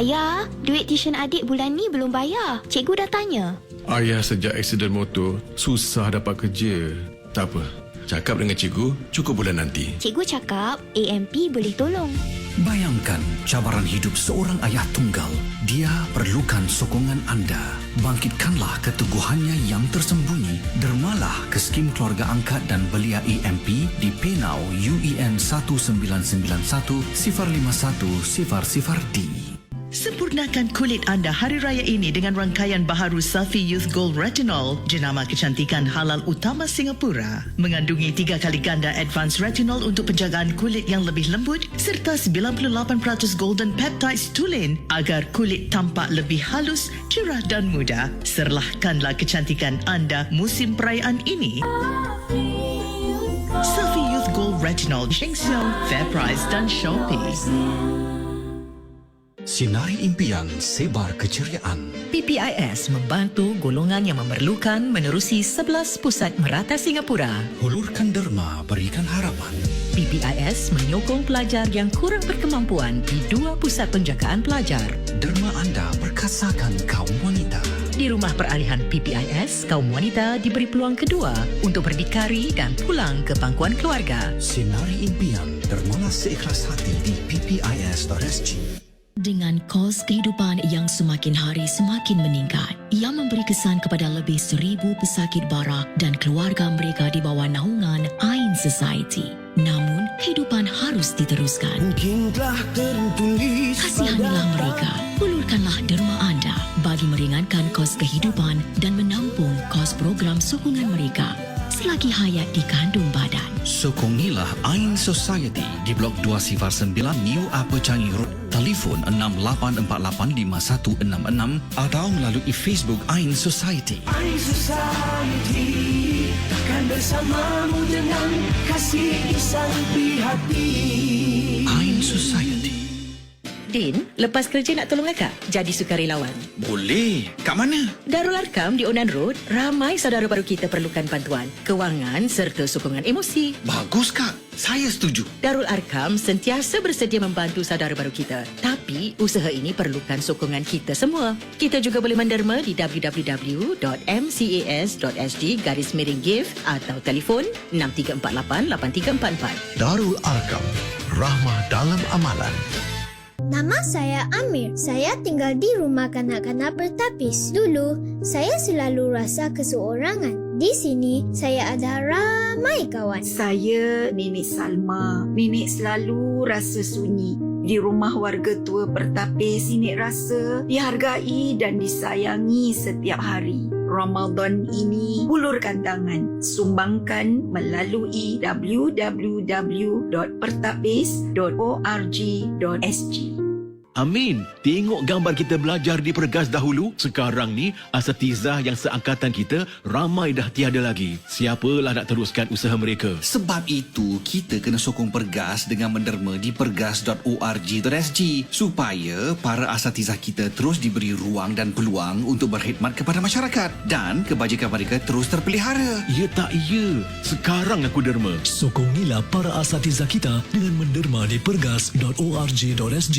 Ayah, duit tuition adik bulan ni belum bayar. Cikgu dah tanya. Ayah sejak aksiden motor susah dapat kerja. Tak apa. Cakap dengan cikgu, cukup bulan nanti. Cikgu cakap AMP boleh tolong. Bayangkan cabaran hidup seorang ayah tunggal. Dia perlukan sokongan anda. Bangkitkanlah keteguhannya yang tersembunyi. Dermalah ke skim keluarga angkat dan belia EMP di Penau E UEN 1991 051 00D. Sempurnakan kulit anda hari raya ini dengan rangkaian baharu Safi Youth Gold Retinol, jenama kecantikan halal utama Singapura. Mengandungi tiga kali ganda advanced retinol untuk penjagaan kulit yang lebih lembut serta 98% golden peptides tulen agar kulit tampak lebih halus, cerah dan muda. Serlahkanlah kecantikan anda musim perayaan ini. Safi Youth Gold Retinol, Sheng Siong, Fair Price dan Shopee. Sinari impian, sebar keceriaan. PPIS membantu golongan yang memerlukan menerusi 11 pusat merata Singapura. Hulurkan derma, berikan harapan. PPIS menyokong pelajar yang kurang berkemampuan di dua pusat penjagaan pelajar. Derma anda perkasakan kaum wanita. Di rumah peralihan PPIS, kaum wanita diberi peluang kedua untuk berdikari dan pulang ke pangkuan keluarga. Sinari impian, dermalah seikhlas hati di ppis.sg. Dengan kos kehidupan yang semakin hari semakin meningkat, ia memberi kesan kepada lebih seribu pesakit bara dan keluarga mereka di bawah naungan Ain Society. Namun, kehidupan harus diteruskan. Kasihanilah mereka, ulurkanlah derma anda bagi meringankan kos kehidupan dan menampung kos program sokongan mereka selagi hayat dikandung badan. Sokongilah Ain Society di Blok 209 New Upper Changi Road. Telefon 68485166 atau melalui Facebook Ain Society. Society Kan bersamamu dengan kasih isang hati Ain Society. Din, lepas kerja nak tolong akak jadi sukarelawan. Boleh. Kat mana? Darul Arkam di Onan Road, ramai saudara baru kita perlukan bantuan, kewangan serta sokongan emosi. Bagus, Kak. Saya setuju. Darul Arkam sentiasa bersedia membantu saudara baru kita. Tapi usaha ini perlukan sokongan kita semua. Kita juga boleh menderma di www.mcas.sg garis miring give atau telefon 6348-8344. Darul Arkam, rahmah dalam amalan. Nama saya Amir. Saya tinggal di rumah kanak-kanak bertapis. Dulu, saya selalu rasa keseorangan. Di sini, saya ada ramai kawan. Saya Nenek Salma. Nenek selalu rasa sunyi. Di rumah warga tua bertapis, Nenek rasa dihargai dan disayangi setiap hari. Ramadan ini, hulurkan tangan. Sumbangkan melalui www.pertapis.org.sg. Amin. Tengok gambar kita belajar di Pergas dahulu. Sekarang ni, asatizah yang seangkatan kita ramai dah tiada lagi. Siapalah nak teruskan usaha mereka? Sebab itu, kita kena sokong Pergas dengan menderma di pergas.org.sg supaya para asatizah kita terus diberi ruang dan peluang untuk berkhidmat kepada masyarakat dan kebajikan mereka terus terpelihara. Ya tak ya. Sekarang aku derma. Sokongilah para asatiza kita dengan menderma di pergas.org.sg.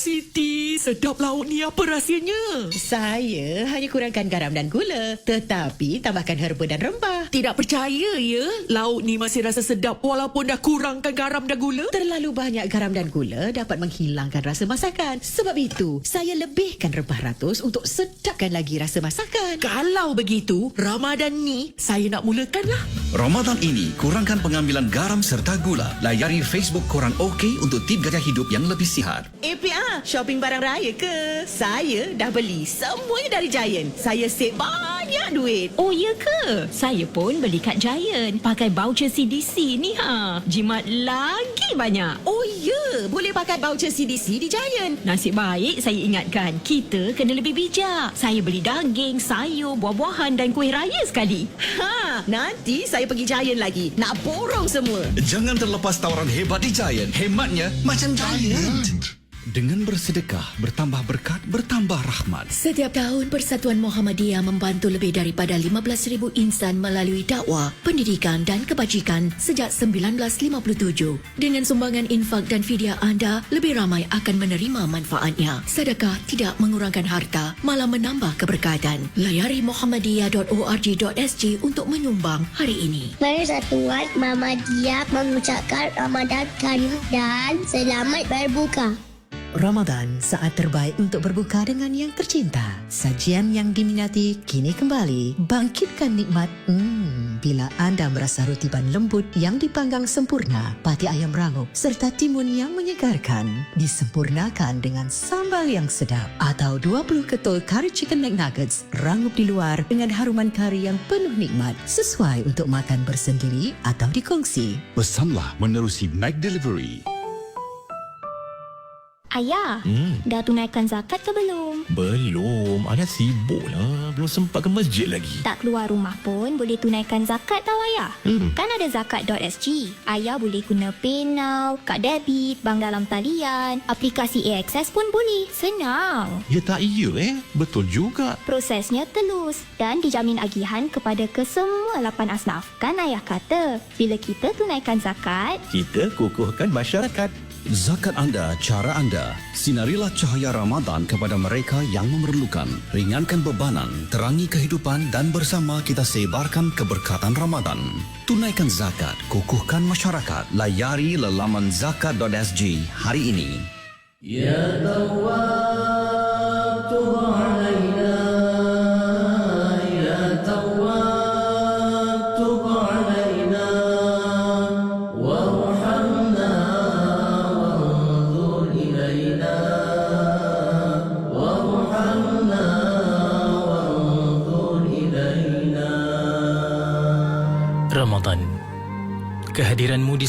Siti, sedap lauk ni apa rahsianya? Saya hanya kurangkan garam dan gula. Tetapi tambahkan herba dan rempah. Tidak percaya ya, lauk ni masih rasa sedap walaupun dah kurangkan garam dan gula. Terlalu banyak garam dan gula dapat menghilangkan rasa masakan. Sebab itu, saya lebihkan rempah ratus untuk sedapkan lagi rasa masakan. Kalau begitu, Ramadan ni saya nak mulakanlah. Ramadan ini, kurangkan pengambilan garam serta gula. Layari Facebook Korang OK untuk tip gaya hidup yang lebih sihat. APR, shopping barang raya ke? Saya dah beli semuanya dari Giant. Saya save banyak duit. Oh ya ke? Saya pun beli kat Giant. Pakai voucher CDC ni ha. Jimat lagi banyak. Oh ya, boleh pakai voucher CDC di Giant. Nasib baik saya ingatkan. Kita kena lebih bijak. Saya beli daging, sayur, buah-buahan dan kuih raya sekali. Ha, nanti saya pergi Giant lagi. Nak borong semua. Jangan terlepas tawaran hebat di Giant. Hematnya macam Giant. Dengan bersedekah, bertambah berkat, bertambah rahmat. Setiap tahun Persatuan Muhammadiyah membantu lebih daripada 15,000 insan melalui dakwah, pendidikan dan kebajikan sejak 1957. Dengan sumbangan infak dan fidyah anda, lebih ramai akan menerima manfaatnya. Sedekah tidak mengurangkan harta, malah menambah keberkatan. Layari muhammadiyah.org.sg untuk menyumbang hari ini. Persatuan Mama Dia mengucapkan Ramadan Karim dan selamat berbuka. Ramadan saat terbaik untuk berbuka dengan yang tercinta. Sajian yang diminati kini kembali. Bangkitkan nikmat hmm, bila anda merasa roti ban lembut yang dipanggang sempurna, pati ayam rangup serta timun yang menyegarkan. Disempurnakan dengan sambal yang sedap atau 20 ketul kari chicken McNuggets rangup di luar dengan haruman kari yang penuh nikmat sesuai untuk makan bersendiri atau dikongsi. Pesanlah menerusi Mac Delivery. Ayah, hmm. dah tunaikan zakat ke belum? Belum. Ayah sibuk lah. Belum sempat ke masjid lagi. Tak keluar rumah pun boleh tunaikan zakat tau ayah. Hmm. Kan ada zakat.sg. Ayah boleh guna PayNow, kad debit, bank dalam talian, aplikasi AXS pun boleh. Senang. Ya tak iya eh. Betul juga. Prosesnya telus dan dijamin agihan kepada kesemua lapan asnaf. Kan ayah kata, bila kita tunaikan zakat, Kita kukuhkan masyarakat. Zakat anda, cara anda. Sinarilah cahaya Ramadan kepada mereka yang memerlukan. Ringankan bebanan, terangi kehidupan dan bersama kita sebarkan keberkatan Ramadan. Tunaikan zakat, kukuhkan masyarakat. Layari lelaman zakat.sg hari ini. Ya Tawwab, Tuhan Alayna.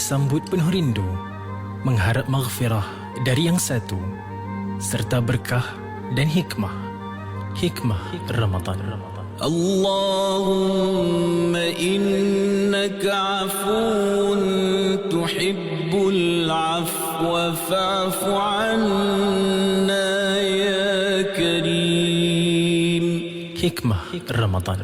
disambut penuh rindu, mengharap maghfirah dari yang satu, serta berkah dan hikmah. Hikmah Ramadan. Allahumma innaka afun tuhibbul afwa fa'fu anna ya karim. Hikmah Ramadan.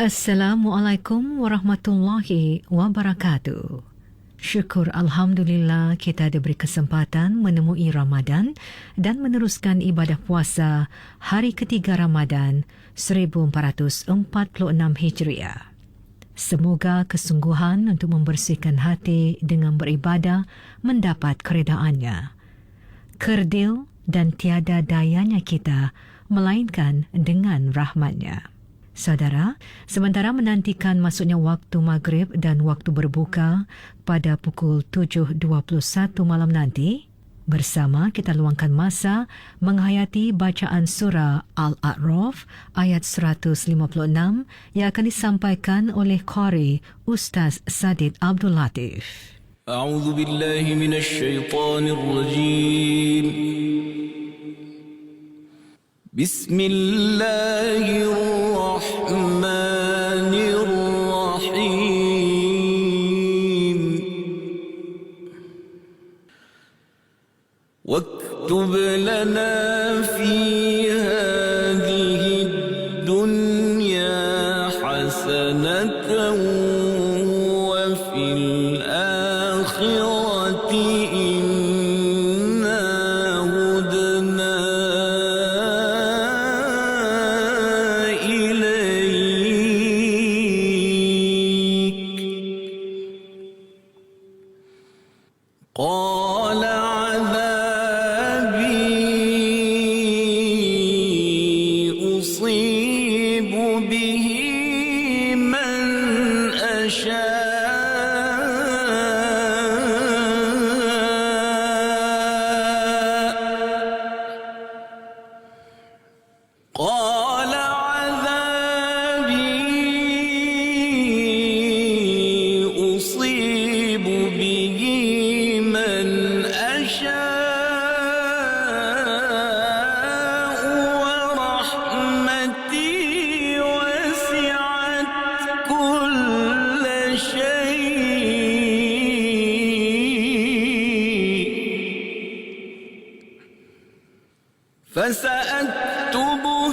Assalamualaikum warahmatullahi wabarakatuh. Syukur Alhamdulillah kita diberi kesempatan menemui Ramadan dan meneruskan ibadah puasa hari ketiga Ramadan 1446 Hijriah. Semoga kesungguhan untuk membersihkan hati dengan beribadah mendapat keredaannya. Kerdil dan tiada dayanya kita melainkan dengan rahmatnya. Saudara, sementara menantikan masuknya waktu maghrib dan waktu berbuka pada pukul 7.21 malam nanti, bersama kita luangkan masa menghayati bacaan surah Al-A'raf ayat 156 yang akan disampaikan oleh Qari Ustaz Sadid Abdul Latif. أعوذ بالله من الشيطان الرجيم بسم الله الرحمن الرحيم. واكتب لنا في فسأكتبها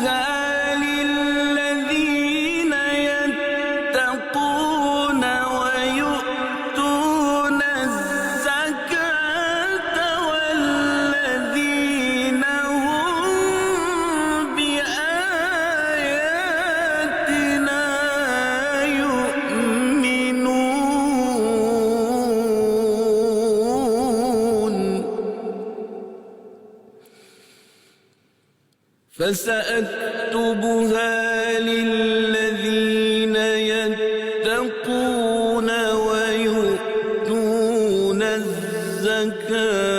فسأكتبها للذين يتقون ويؤتون الزكاة.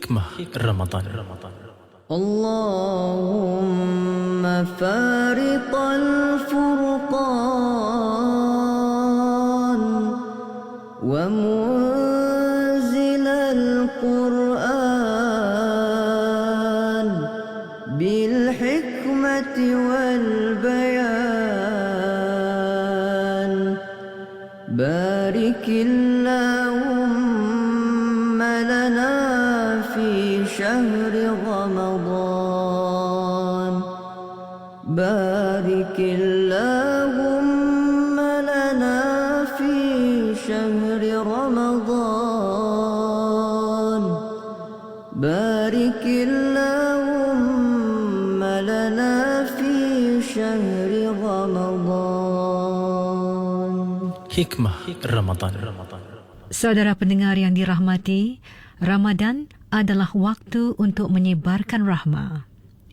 Hikmah Ramadan اللهم فارق الفرقان ومنزل القرآن شهر رمضان Hikmah Ramadan Saudara pendengar yang dirahmati, Ramadan adalah waktu untuk menyebarkan rahmah.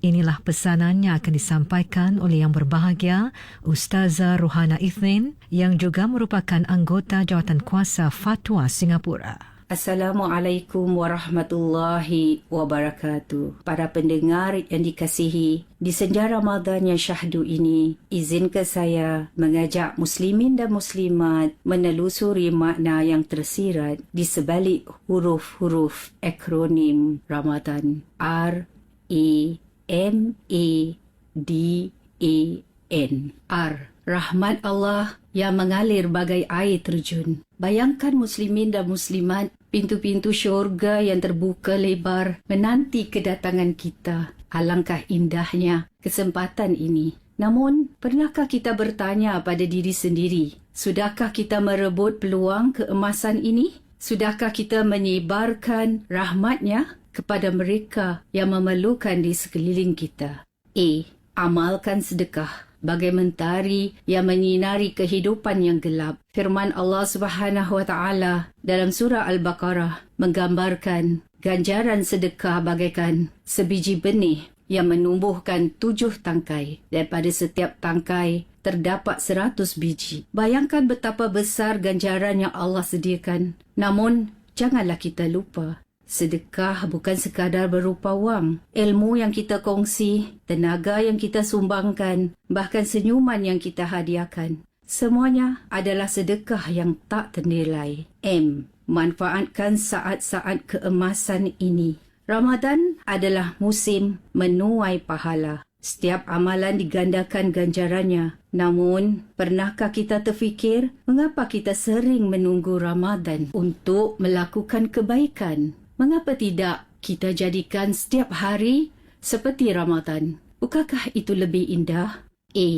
Inilah pesanan yang akan disampaikan oleh yang berbahagia Ustazah Rohana Ithnin yang juga merupakan anggota Jawatan Kuasa Fatwa Singapura. Assalamualaikum warahmatullahi wabarakatuh. Para pendengar yang dikasihi, di senja Ramadan yang syahdu ini, izinkan saya mengajak muslimin dan muslimat menelusuri makna yang tersirat di sebalik huruf-huruf akronim Ramadan. R A M A D A N. R. Rahmat Allah yang mengalir bagai air terjun. Bayangkan muslimin dan muslimat pintu-pintu syurga yang terbuka lebar menanti kedatangan kita. Alangkah indahnya kesempatan ini. Namun, pernahkah kita bertanya pada diri sendiri, sudahkah kita merebut peluang keemasan ini? Sudahkah kita menyebarkan rahmatnya kepada mereka yang memerlukan di sekeliling kita? A. Amalkan sedekah bagai mentari yang menyinari kehidupan yang gelap. Firman Allah Subhanahu wa taala dalam surah Al-Baqarah menggambarkan ganjaran sedekah bagaikan sebiji benih yang menumbuhkan tujuh tangkai dan pada setiap tangkai terdapat seratus biji. Bayangkan betapa besar ganjaran yang Allah sediakan. Namun, janganlah kita lupa Sedekah bukan sekadar berupa wang. Ilmu yang kita kongsi, tenaga yang kita sumbangkan, bahkan senyuman yang kita hadiahkan. Semuanya adalah sedekah yang tak ternilai. M. Manfaatkan saat-saat keemasan ini. Ramadan adalah musim menuai pahala. Setiap amalan digandakan ganjarannya. Namun, pernahkah kita terfikir mengapa kita sering menunggu Ramadan untuk melakukan kebaikan? Mengapa tidak kita jadikan setiap hari seperti Ramadan? Bukankah itu lebih indah? A.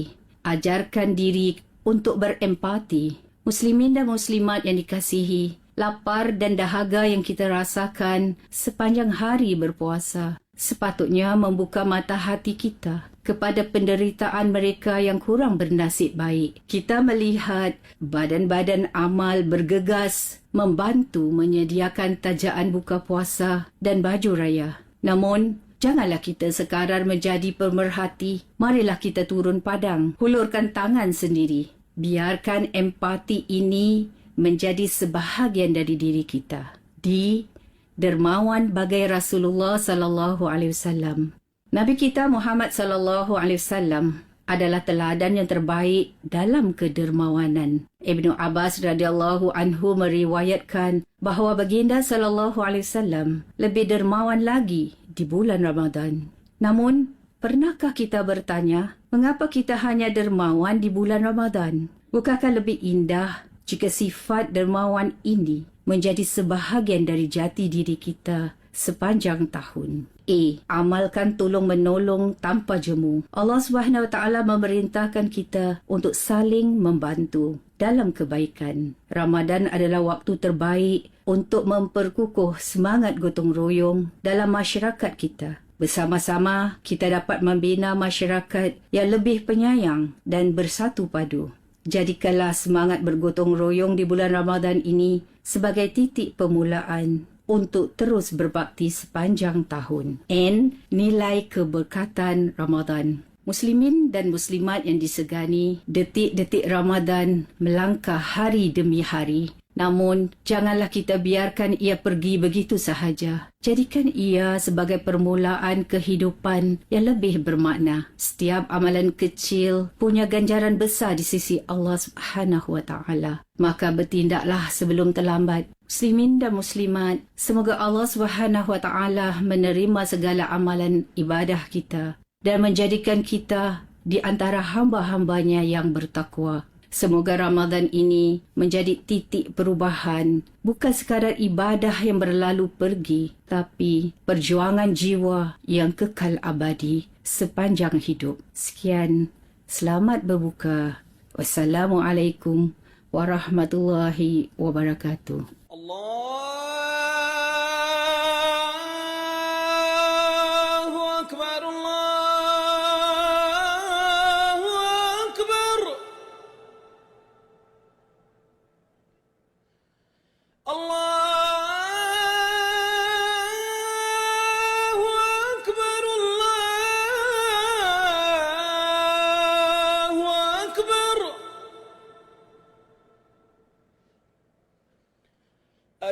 Ajarkan diri untuk berempati. Muslimin dan muslimat yang dikasihi, lapar dan dahaga yang kita rasakan sepanjang hari berpuasa sepatutnya membuka mata hati kita kepada penderitaan mereka yang kurang bernasib baik. Kita melihat badan-badan amal bergegas membantu menyediakan tajaan buka puasa dan baju raya. Namun, janganlah kita sekadar menjadi pemerhati. Marilah kita turun padang, hulurkan tangan sendiri. Biarkan empati ini menjadi sebahagian dari diri kita. Di dermawan bagai Rasulullah sallallahu alaihi wasallam. Nabi kita Muhammad sallallahu alaihi wasallam adalah teladan yang terbaik dalam kedermawanan. Ibnu Abbas radhiyallahu anhu meriwayatkan bahawa baginda sallallahu alaihi wasallam lebih dermawan lagi di bulan Ramadan. Namun, pernahkah kita bertanya, mengapa kita hanya dermawan di bulan Ramadan? Bukankah lebih indah jika sifat dermawan ini menjadi sebahagian dari jati diri kita sepanjang tahun. A. Amalkan tolong menolong tanpa jemu. Allah Subhanahu Wa Taala memerintahkan kita untuk saling membantu dalam kebaikan. Ramadan adalah waktu terbaik untuk memperkukuh semangat gotong royong dalam masyarakat kita. Bersama-sama kita dapat membina masyarakat yang lebih penyayang dan bersatu padu. Jadikanlah semangat bergotong royong di bulan Ramadan ini sebagai titik permulaan untuk terus berbakti sepanjang tahun. N. Nilai keberkatan Ramadan. Muslimin dan muslimat yang disegani, detik-detik Ramadan melangkah hari demi hari. Namun, janganlah kita biarkan ia pergi begitu sahaja. Jadikan ia sebagai permulaan kehidupan yang lebih bermakna. Setiap amalan kecil punya ganjaran besar di sisi Allah Subhanahu Wa Taala. Maka bertindaklah sebelum terlambat. Muslimin dan muslimat, semoga Allah Subhanahu Wa Taala menerima segala amalan ibadah kita dan menjadikan kita di antara hamba-hambanya yang bertakwa. Semoga Ramadan ini menjadi titik perubahan, bukan sekadar ibadah yang berlalu pergi, tapi perjuangan jiwa yang kekal abadi sepanjang hidup. Sekian, selamat berbuka. Wassalamualaikum warahmatullahi wabarakatuh. Allah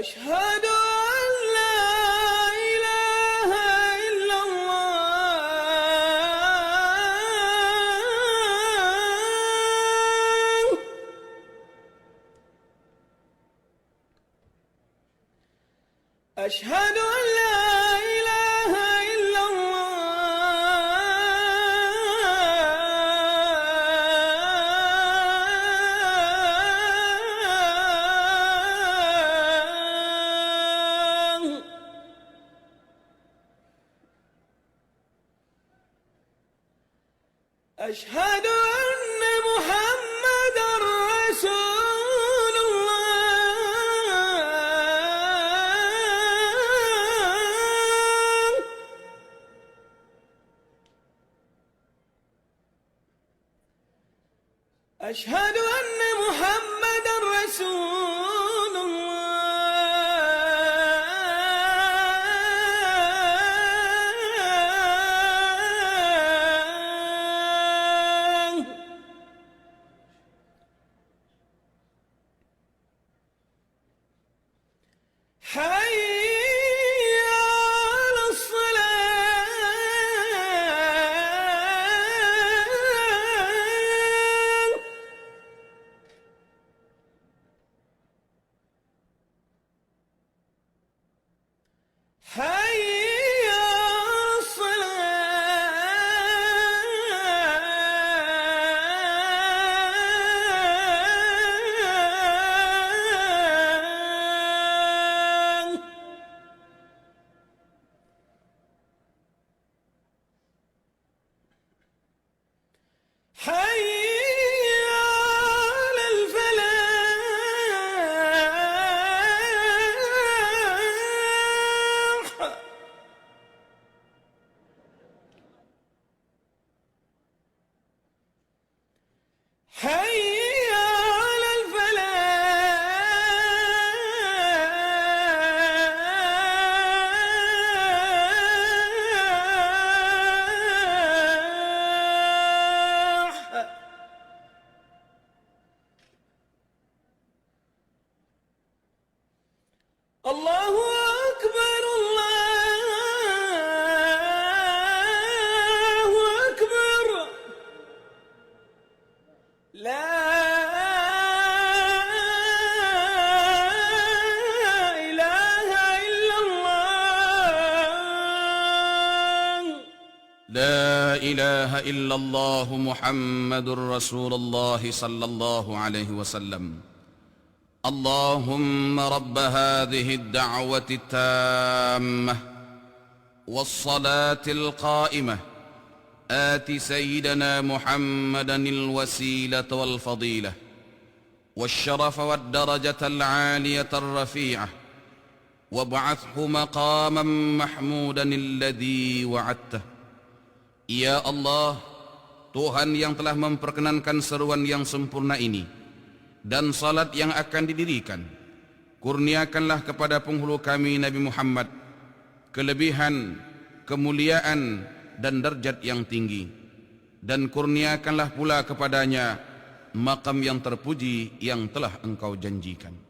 Hoş. Hı! أشهد الله أكبر الله أكبر. لا إله إلا الله. لا إله إلا الله محمد رسول الله صلى الله عليه وسلم. اللهم رب هذه الدعوة التامة والصلاة القائمة. آت سيدنا محمدا الوسيلة والفضيلة والشرف والدرجة العالية الرفيعة. وابعثه مقاما محمودا الذي وعدته. Ya Allah, Tuhan yang telah memperkenankan seruan yang sempurna ini dan salat yang akan didirikan, kurniakanlah kepada penghulu kami Nabi Muhammad kelebihan, kemuliaan dan derjat yang tinggi dan kurniakanlah pula kepadanya makam yang terpuji yang telah engkau janjikan.